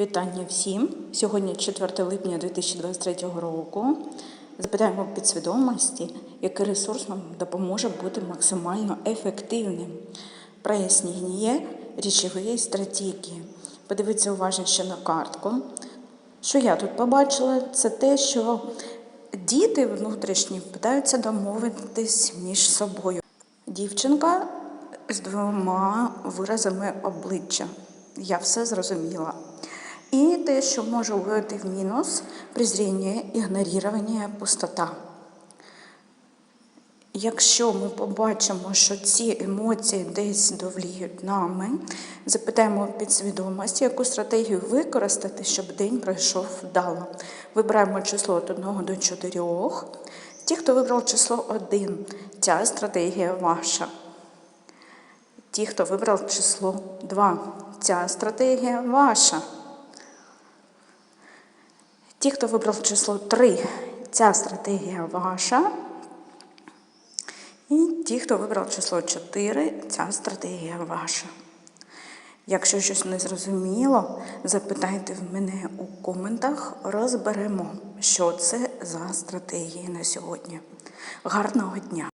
Вітання всім! Сьогодні 4 липня 2023 року. Запитаємо підсвідомості, який ресурс нам допоможе бути максимально ефективним. Прояснення річової стратегії. Подивіться уважніше на картку. Що я тут побачила, це те, що діти внутрішні питаються домовитись між собою. Дівчинка з двома виразами обличчя. Я все зрозуміла. І те, що може вводити в мінус презріння, ігнорування, пустота. Якщо ми побачимо, що ці емоції десь довліють нами, запитаємо підсвідомості, яку стратегію використати, щоб день пройшов вдало. Вибираємо число від 1 до 4. Ті, хто вибрав число 1, ця стратегія ваша. Ті, хто вибрав число 2, ця стратегія ваша. Ті, хто вибрав число 3, ця стратегія ваша. І ті, хто вибрав число 4, ця стратегія ваша. Якщо щось не зрозуміло, запитайте в мене у коментах, розберемо, що це за стратегії на сьогодні. Гарного дня!